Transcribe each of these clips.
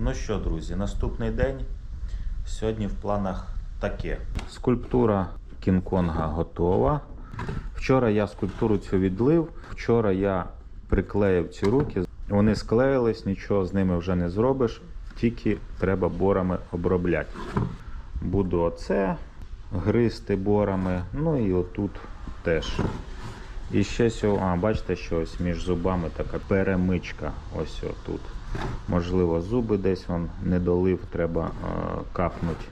Ну що, друзі, наступний день. Сьогодні в планах таке. Скульптура Кінг-Конга готова. Вчора я скульптуру цю відлив. Вчора я приклеїв ці руки. Вони склеїлись, нічого з ними вже не зробиш, тільки треба борами обробляти. Буду оце гризти борами, ну і отут теж. І ще сьогодні, а бачите, що ось між зубами така перемичка. Ось отут. Можливо, зуби десь он не долив, треба е, капнути.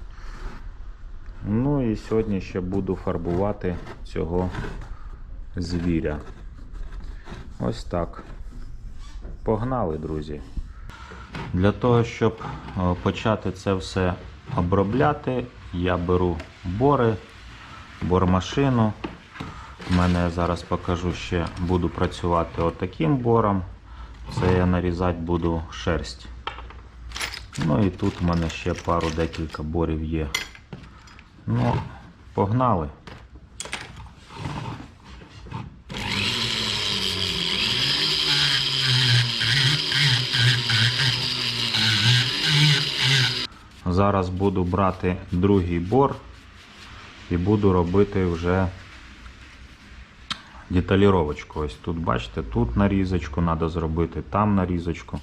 Ну і сьогодні ще буду фарбувати цього звіря. Ось так. Погнали, друзі. Для того, щоб е, почати це все обробляти, я беру бори, бормашину. У мене я зараз покажу ще, буду працювати отаким бором. Це я нарізати буду шерсть. Ну і тут в мене ще пару декілька борів є. Ну, погнали. Зараз буду брати другий бор і буду робити вже деталіровочку. Ось тут, бачите, тут нарізочку треба зробити, там нарізочку.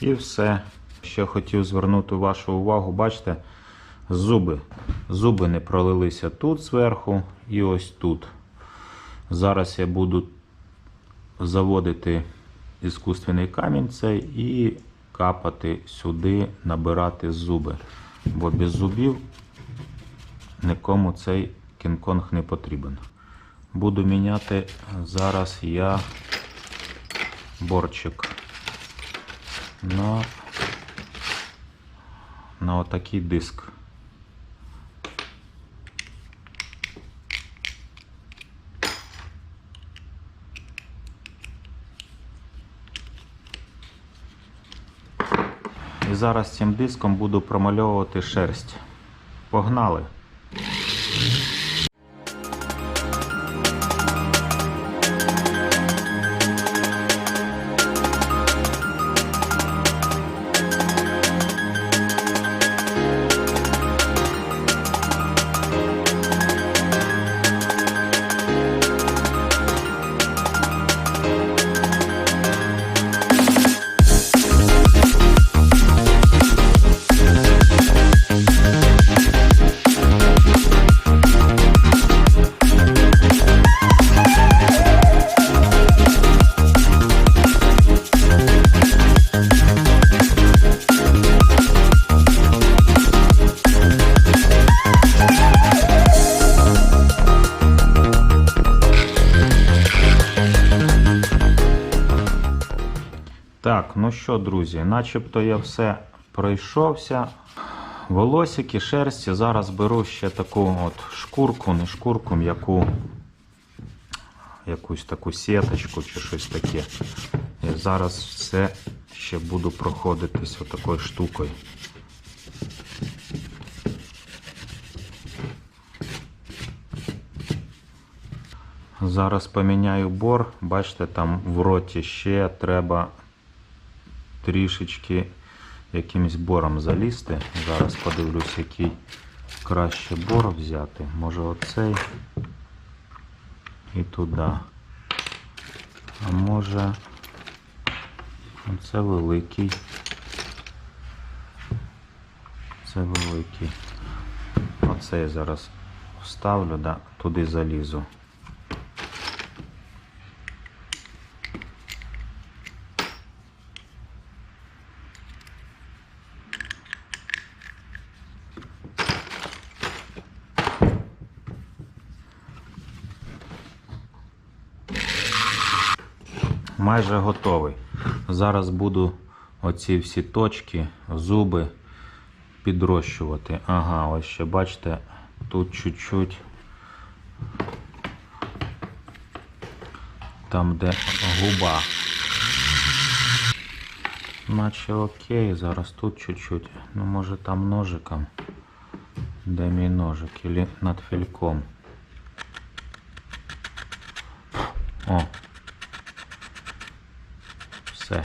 І все. Ще хотів звернути вашу увагу, бачите, зуби. Зуби не пролилися тут зверху і ось тут. Зараз я буду заводити іскусственний камінь цей і капати сюди, набирати зуби. Бо без зубів нікому цей кінг-конг не потрібен. Буду міняти зараз я борчик на, на отакий диск. І зараз цим диском буду промальовувати шерсть. Погнали! Ну що, друзі, начебто я все пройшовся. Волосики, шерсті. Зараз беру ще таку от шкурку, не шкурку, м'яку, якусь таку сіточку чи щось таке. І зараз все ще буду проходитись отакою штукою. Зараз поміняю бор. Бачите, там в роті ще треба трішечки якимось бором залізти. Зараз подивлюсь, який краще бор взяти. Може оцей і туди. А може оце великий. Це великий. Оце я зараз вставлю, да, туди залізу. Майже готовий. Зараз буду оці всі точки, зуби підрощувати. Ага, ось ще бачите, тут чуть-чуть. Там, де губа. Наче окей, зараз тут чуть-чуть. Ну, може там ножиком. Де мій ножик? Или над фільком. О, все.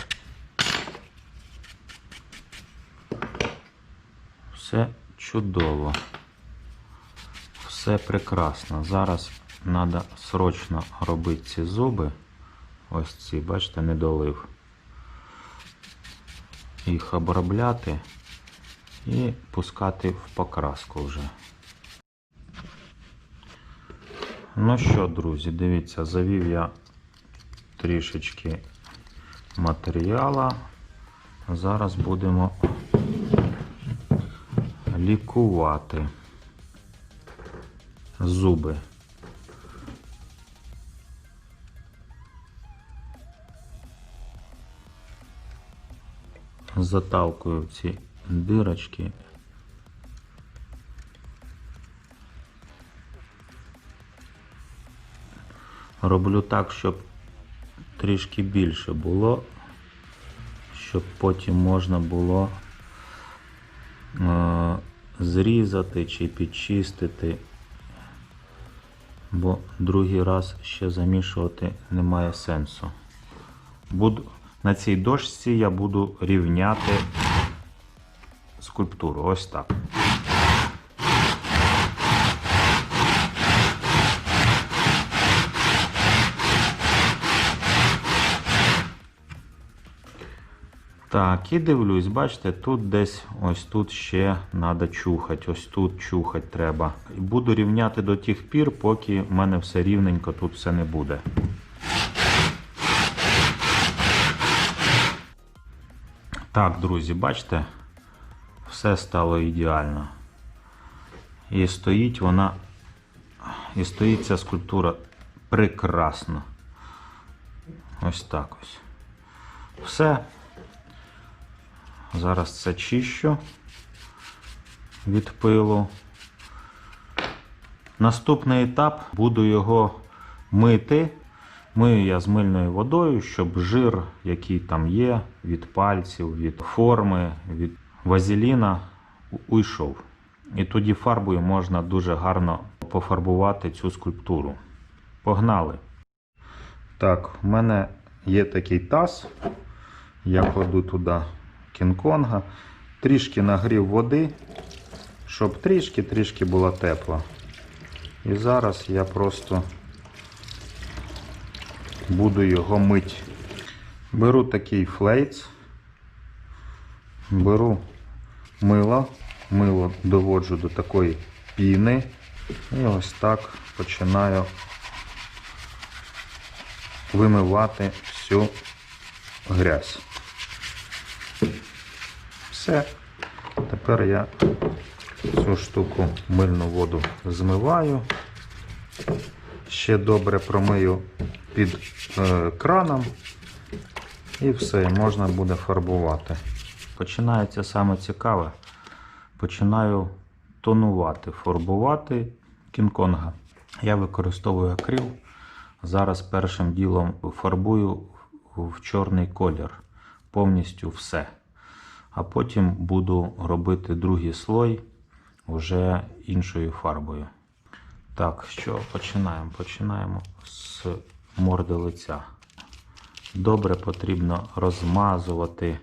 Все чудово. Все прекрасно. Зараз треба срочно робити ці зуби. Ось ці, бачите, недолив. Їх обробляти і пускати в покраску вже. Ну що, друзі, дивіться, завів я трішечки матеріала. Зараз будемо лікувати зуби. Заталкую в ці дирочки. Роблю так, щоб трішки більше було, щоб потім можна було е, зрізати чи підчистити, бо другий раз ще замішувати немає сенсу. Буду, на цій дошці я буду рівняти скульптуру. Ось так. Так, і дивлюсь, бачите, тут десь ось тут ще треба чухати, ось тут чухати треба. Буду рівняти до тих пір, поки в мене все рівненько, тут все не буде. Так, друзі, бачите, все стало ідеально. І стоїть вона, і стоїть ця скульптура прекрасно. Ось так ось. Все. Зараз це чищу від пилу. Наступний етап буду його мити. Мию я з мильною водою, щоб жир, який там є, від пальців, від форми, від вазеліна, уйшов. І тоді фарбою можна дуже гарно пофарбувати цю скульптуру. Погнали! Так, в мене є такий таз. Я кладу туди кінг-конга, трішки нагрів води, щоб трішки-трішки була тепла. І зараз я просто буду його мити. Беру такий флейц, беру мило, мило доводжу до такої піни і ось так починаю вимивати всю грязь. Все. Тепер я цю штуку мильну воду змиваю. Ще добре промию під е, краном. І все, можна буде фарбувати. Починається саме цікаве. Починаю тонувати, фарбувати кінг-конга. Я використовую акрил. Зараз першим ділом фарбую в чорний колір. Повністю все. А потім буду робити другий слой вже іншою фарбою. Так, що починаємо? Починаємо з морди лиця. Добре потрібно розмазувати,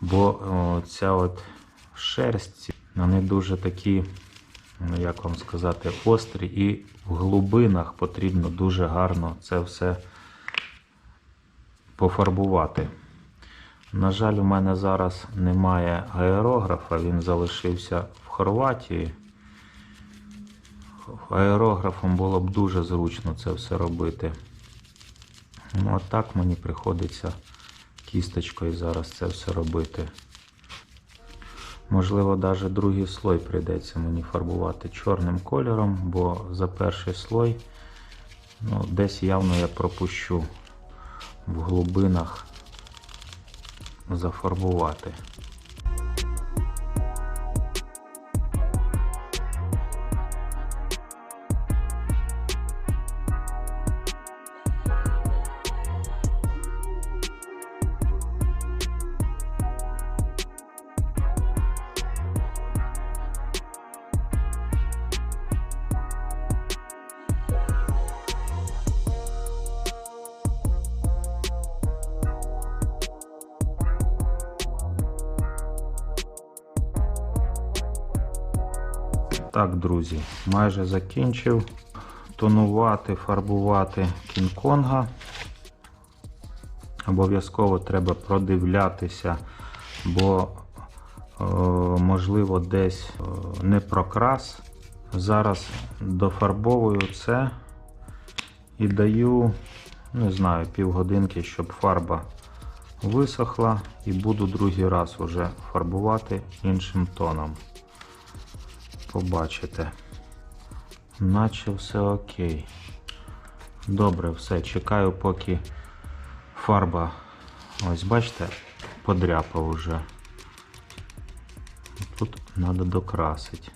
бо о, ця от шерсть, вони дуже такі, ну, як вам сказати, острі, і в глибинах потрібно дуже гарно це все пофарбувати. На жаль, у мене зараз немає аерографа, він залишився в Хорватії. Аерографом було б дуже зручно це все робити. Ну, а так мені приходиться кісточкою зараз це все робити. Можливо, навіть другий слой прийдеться мені фарбувати чорним кольором, бо за перший слой ну, десь явно я пропущу в глибинах зафарбувати. Так, друзі, майже закінчив тонувати, фарбувати Кінг-Конга. Обов'язково треба продивлятися, бо е, можливо десь е, не прокрас. Зараз дофарбовую це і даю, не знаю, півгодинки, щоб фарба висохла, і буду другий раз уже фарбувати іншим тоном. Побачите. Наче все окей. Добре, все, чекаю, поки фарба, ось бачите, подряпав уже. Тут треба докрасити.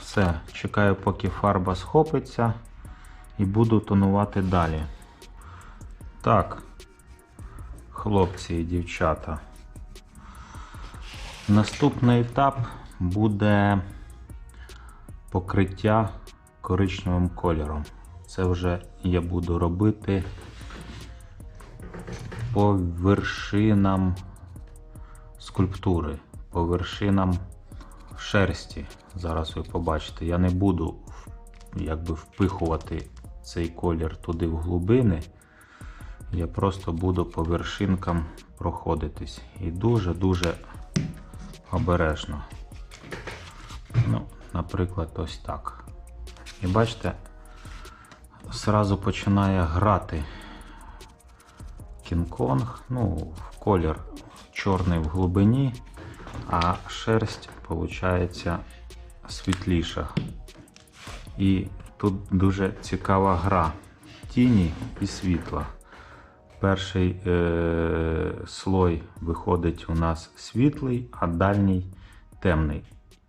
Все, чекаю, поки фарба схопиться і буду тонувати далі. Так, хлопці і дівчата. Наступний етап буде покриття коричневим кольором. Це вже я буду робити по вершинам скульптури, по вершинам шерсті. Зараз ви побачите. Я не буду якби впихувати цей колір туди в глибини. Я просто буду по вершинкам проходитись. І дуже-дуже обережно. Ну, наприклад, ось так. І бачите, зразу починає грати Кінг-Конг. Ну, колір чорний в глибині, а шерсть виходить світліша. І тут дуже цікава гра тіні і світла. Перший е- слой виходить у нас світлий, а дальній темний.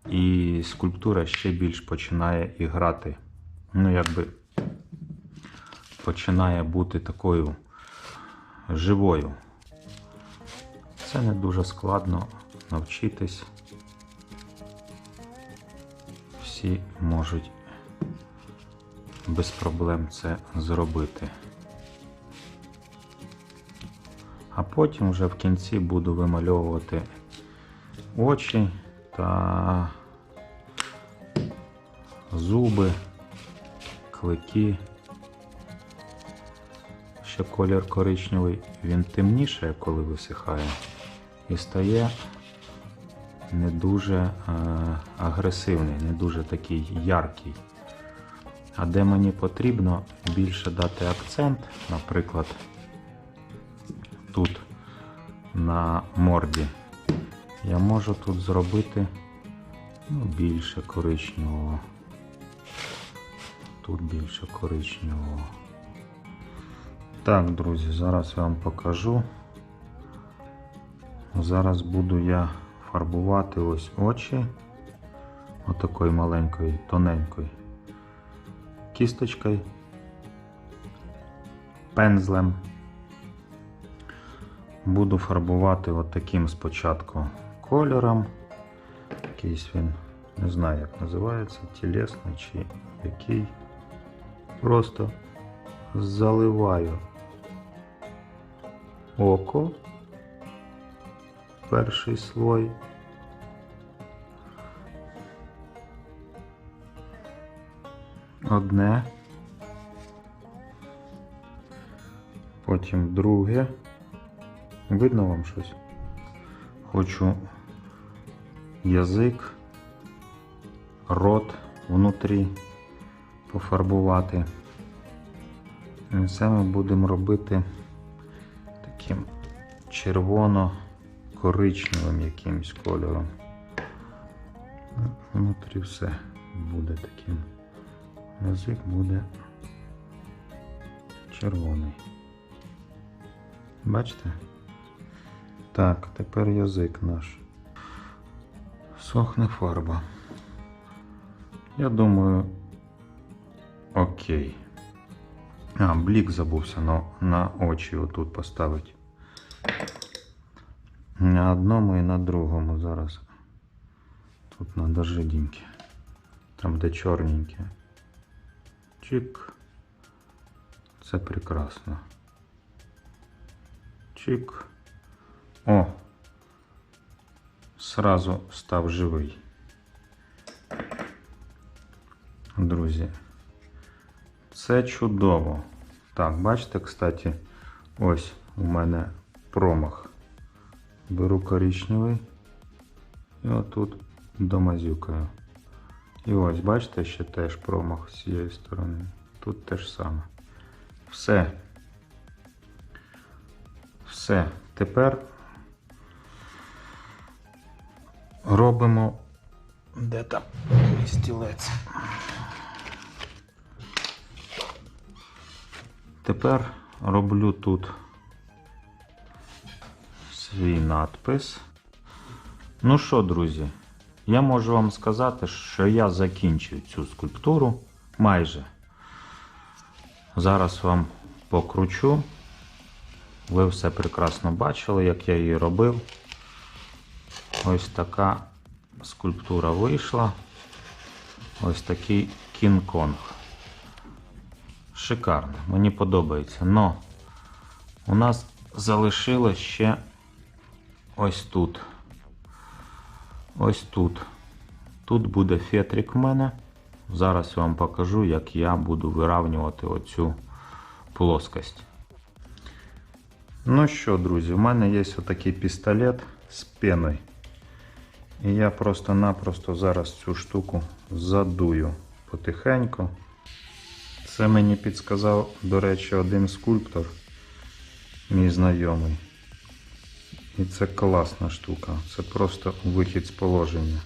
І скульптура ще більш починає і грати. Ну, якби починає бути такою живою. Це не дуже складно навчитись. Всі можуть без проблем це зробити. А потім вже в кінці буду вимальовувати очі та зуби, клики. Ще колір коричневий, він темніше, коли висихає, і стає не дуже е, агресивний, не дуже такий яркий. А де мені потрібно більше дати акцент, наприклад, тут на морді, я можу тут зробити ну, більше коричневого. Тут більше коричневого. Так, друзі, зараз я вам покажу. Зараз буду я фарбувати ось очі отакою маленькою, тоненькою кісточкою, пензлем. Буду фарбувати от таким спочатку кольором. Якийсь він, не знаю, як називається, тілесний чи який. Просто заливаю око, перший слой. Одне, потім друге. Видно вам щось? Хочу язик, рот внутрі пофарбувати. І це ми будемо робити таким червоно-коричневим якимось кольором. Ну, Внутрі все буде таким. Язик буде червоний. Бачите? Так, тепер язик наш. Сохне фарба. Я думаю, окей. А, блік забувся на, на очі отут поставити. На одному і на другому зараз. Тут надо жиденьке. Там де чорненьке. Чик. Це прекрасно. Чик. О! Сразу став живий. друзі. Це чудово. Так, бачите, кстати, ось у мене промах. Беру коричневий і отут домазюкаю. І ось, бачите, ще теж промах з цієї сторони. Тут те ж саме. Все. Все. Тепер робимо. Де там мій стілець? Тепер роблю тут свій надпис. Ну що, друзі, я можу вам сказати, що я закінчив цю скульптуру майже. Зараз вам покручу. Ви все прекрасно бачили, як я її робив. Ось така скульптура вийшла. Ось такий Кінг-Конг. Шикарно, мені подобається. Но у нас залишилось ще ось тут. Ось тут. Тут буде фетрик в мене. Зараз я вам покажу, як я буду виравнювати оцю плоскость. Ну що, друзі, в мене є отакий пістолет з пеною. І я просто-напросто зараз цю штуку задую потихеньку. Це мені підсказав, до речі, один скульптор, мій знайомий. І це класна штука. Це просто вихід з положення.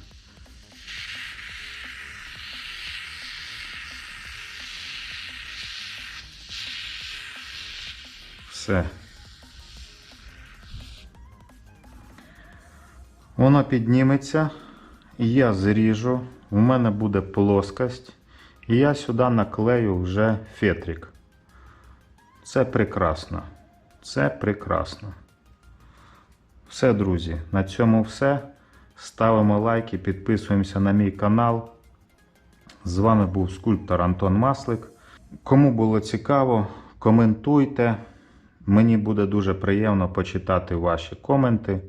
Все. Воно підніметься, я зріжу. У мене буде плоскость. І я сюди наклею вже фетрик. Це прекрасно. Це прекрасно. Все, друзі, на цьому все. Ставимо лайки, підписуємося на мій канал. З вами був скульптор Антон Маслик. Кому було цікаво, коментуйте. Мені буде дуже приємно почитати ваші коменти.